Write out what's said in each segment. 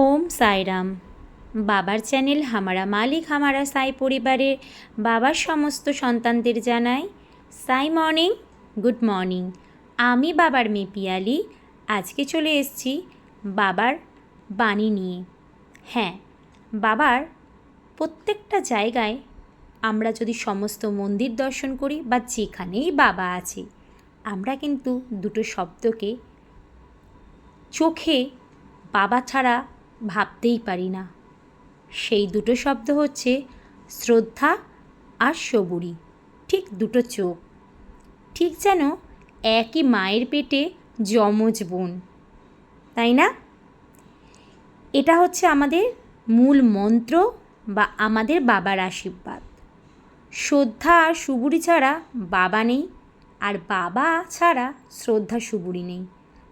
ওম সাইরাম। বাবার চ্যানেল হামারা মালিক, হামারা সাই পরিবারের বাবার সমস্ত সন্তানদের জানাই সাই মর্নিং, গুড মর্নিং। আমি বাবার মেয়ে পিয়ালি আজকে চলে এসেছি বাবার বাণী নিয়ে। হ্যাঁ বাবার প্রত্যেকটা জায়গায় আমরা যদি সমস্ত মন্দির দর্শন করি বা যেখানেই বাবা আছে, আমরা কিন্তু দুটো শব্দকে চোখে বাবা ছাড়া ভাবতেই পারি না। সেই দুটো শব্দ হচ্ছে শ্রদ্ধা আর সবুরি ঠিক দুটো চোখ। ঠিক যেন একই মায়ের পেটে যমজ বোন। তাই না? এটা হচ্ছে আমাদের মূল মন্ত্র বা আমাদের বাবার আশীর্বাদ। শ্রদ্ধা আর সুবুরি ছাড়া বাবা নেই আর বাবা ছাড়া শ্রদ্ধা সুবুরি নেই।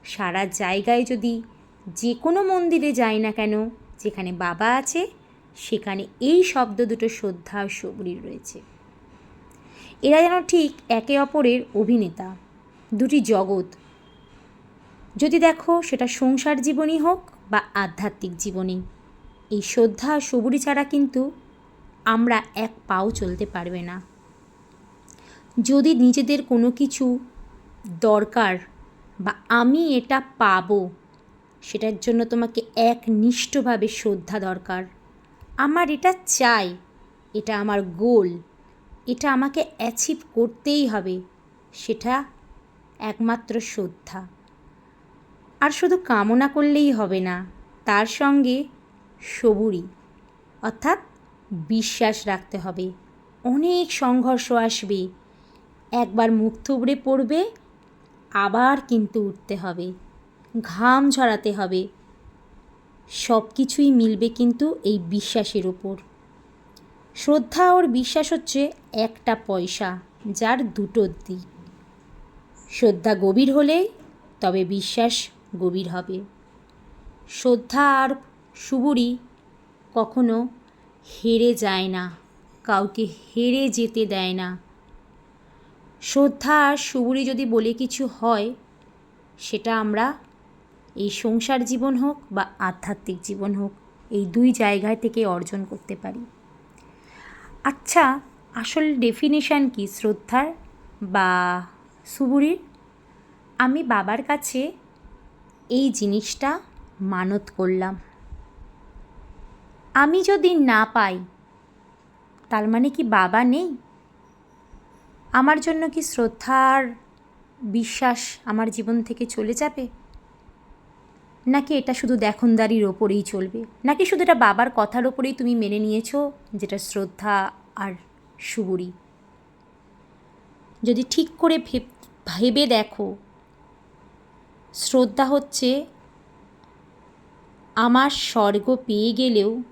সারা জায়গায় যদি যে কোনো মন্দিরে যাই না কেন, যেখানে বাবা আছে, সেখানে এই শব্দ দুটো শ্রদ্ধা আর সবুরি রয়েছে। এরা যেন ঠিক একে অপরের অভিনেতা, দুটি জগৎ। যদি দেখো, সেটা সংসার জীবনই হোক বা আধ্যাত্মিক জীবনে এই শ্রদ্ধা সবুরি ছাড়া কিন্তু আমরা এক পাও চলতে পারবে না। যদি নিজেদের কোনো কিছু দরকার বা আমি এটা পাবো সেটার জন্য তোমাকে একনিষ্ঠভাবে শ্রদ্ধা দরকার। আমার এটা চাই, এটা আমার গোল, এটা আমাকে অ্যাচিভ করতেই হবে, সেটা একমাত্র শ্রদ্ধা। আর শুধু কামনা করলেই হবে না, তার সঙ্গে সবুরি অর্থাৎ বিশ্বাস রাখতে হবে। অনেক সংঘর্ষ আসবে, একবার মুখ থুবড়ে পড়বে, আবার কিন্তু উঠতে হবে। ঘাম ঝরাতে হবে। সব কিছুই মিলবে কিন্তু এই বিশ্বাসের ওপর শ্রদ্ধা ওর বিশ্বাস হচ্ছে একটা পয়সা, যার দুটো দিক। শ্রদ্ধা গভীর হলে তবে বিশ্বাস গভীর হবে। শ্রদ্ধা আর সুবুরি কখনো হেরে যায় না, কাউকে হেরে যেতে দেয় না। শ্রদ্ধা আর সুবুরি যদি বলে কিছু হয়, সেটা আমরা এই সংসার জীবন হোক বা আধ্যাত্মিক জীবন হোক, এই দুই জায়গায় থেকে অর্জন করতে পারি। আচ্ছা আসল ডেফিনেশান কি? শ্রদ্ধার বা সুবুরির? আমি বাবার কাছে এই জিনিসটা মানত করলাম। আমি যদি না পাই, তার মানে কি বাবা নেই? আমার জন্য কি শ্রদ্ধার বিশ্বাস আমার জীবন থেকে চলে যাবে? নাকি এটা শুধু দেখনদারির ওপরেই চলবে? নাকি শুধু এটা বাবার কথার ওপরেই তুমি মেনে নিয়েছো, যেটা শ্রদ্ধা আর সুবুরি? যদি ঠিক করে ভেবে দেখো, শ্রদ্ধা হচ্ছে আমার স্বর্গ পেয়ে গেলেও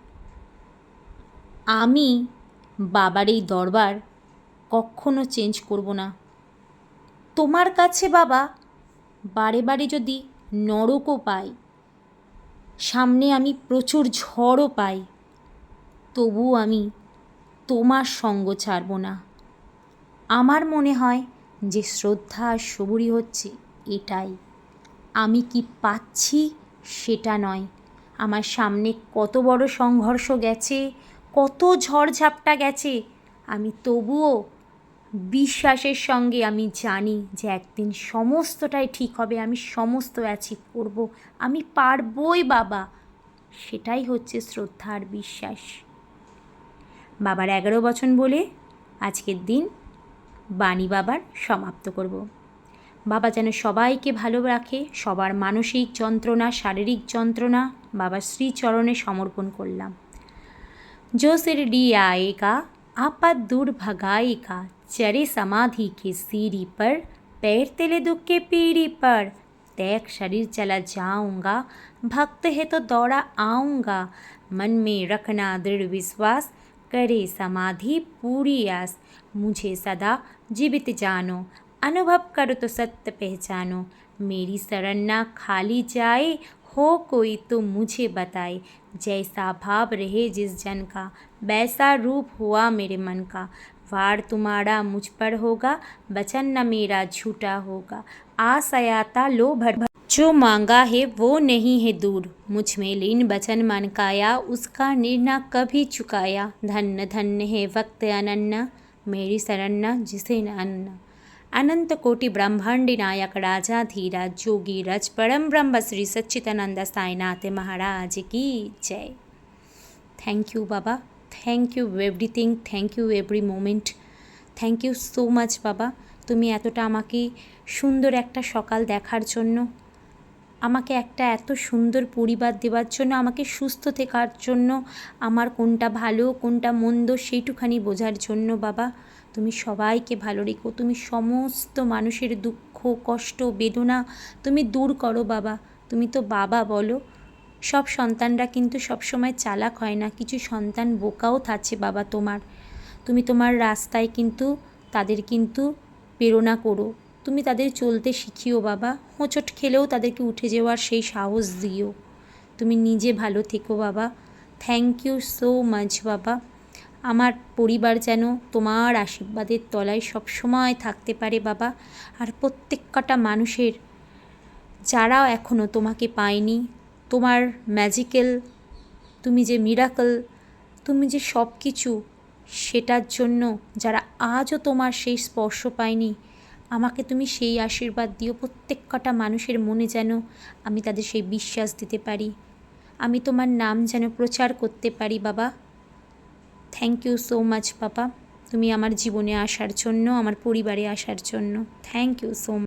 আমি বাবার এই দরবার কখনো চেঞ্জ করব না। তোমার কাছে বাবা বারে বারে যদি নরকও পাই। সামনে আমি প্রচুর ঝড়ও পাই। তবুও আমি তোমার সঙ্গ ছাড়ব না। আমার মনে হয় যে শ্রদ্ধা আর সবুরি হচ্ছে এটাই। আমি কি পাচ্ছি সেটা নয়। আমার সামনে কত বড় সংঘর্ষ গেছে, কত ঝড়ঝাপটা গেছে। আমি তবুও বিশ্বাসের সঙ্গে আমি জানি যে একদিন সমস্তটাই ঠিক হবে, আমি সমস্ত অ্যাচিভ করব, আমি পারবই বাবা। সেটাই হচ্ছে শ্রদ্ধা আর বিশ্বাস। বাবার এগারো বচন বলে আজকের দিন বাণী বাবার সমাপ্ত করব। বাবা যেন সবাইকে ভালো রাখে, সবার মানসিক যন্ত্রণা, শারীরিক যন্ত্রণা বাবা শ্রীচরণে সমর্পণ করলাম। জোসের ডিয়ায়িকা আপা দুর্ভাগায়িকা चरे समाधि के सीढ़ी पर, पैर तेले दुख के पीढ़ी पर त्याग शरीर चला जाऊँगा, भक्त है तो दौड़ा आऊँगा। मन में रखना दृढ़ विश्वास, करे समाधि पूरी आस। मुझे सदा जीवित जानो, अनुभव करो तो सत्य पहचानो। मेरी शरण ना खाली जाए, हो कोई तो मुझे बताए। जैसा भाव रहे जिस जन का, वैसा रूप हुआ मेरे मन का। वार तुम्हारा मुझ पर होगा, वचन न मेरा झूठा होगा। आसयाता लो भर भर। जो मांगा है वो नहीं है दूर। मुझमें लीन बचन मन काया, उसका निर्णय कभी चुकाया। धन्य धन्य है वक्त अनन्न, मेरी शरण जिसे न अन्न। अनंत कोटि ब्रह्मांड नायक राजा धीरा जोगी रज, परम ब्रह्म श्री सच्चिदानंद साईनाथ महाराज की जय। Thank you Baba. Thank you everything thank you every moment thank you so much বাবা। তুমি এতটা আমাকে সুন্দর একটা সকাল দেখার জন্য, আমাকে একটা এত সুন্দর পরিবার দেওয়ার জন্য, আমাকে সুস্থ থাকার জন্য, আমার কোনটা ভালো, কোনটা মন্দ সেইটুখানি বোঝার জন্য, বাবা। তুমি সবাইকে ভালো রেখো। তুমি সমস্ত মানুষের দুঃখ, কষ্ট, বেদনা তুমি দূর করো, বাবা। তুমি তো বাবা বলো। সব সন্তানরা কিন্তু সবসময় চালাক হয় না। কিছু সন্তান বোকাও থাকছে, বাবা, তোমার। তুমি তোমার রাস্তায় কিন্তু তাদের কিন্তু প্রেরণা করো। তুমি তাদের চলতে শিখিও, বাবা। হোঁচট খেলেও তাদেরকে উঠে যাওয়ার সেই সাহস দিও। তুমি নিজে ভালো থেকো, বাবা। থ্যাংক ইউ সো মাচ বাবা। আমার পরিবার যেন তোমার আশীর্বাদের তলায় সবসময় থাকতে পারে, বাবা। আর প্রত্যেক কটা মানুষের যারা এখনও তোমাকে পায়নি তোমার ম্যাজিক্যাল তুমি যে মিরাকল তুমি যে সব কিছু সেটার জন্য যারা আজও তোমার সেই স্পর্শ পায়নি, আমাকে তুমি সেই আশীর্বাদ দিও। প্রত্যেক কটা মানুষের মনে যেন আমি তাদের সেই বিশ্বাস দিতে পারি। আমি তোমার নাম যেন প্রচার করতে পারি, বাবা। থ্যাংক ইউ সো মাচ বাবা তুমি আমার জীবনে আসার জন্য, আমার পরিবারে আসার জন্য। Thank you so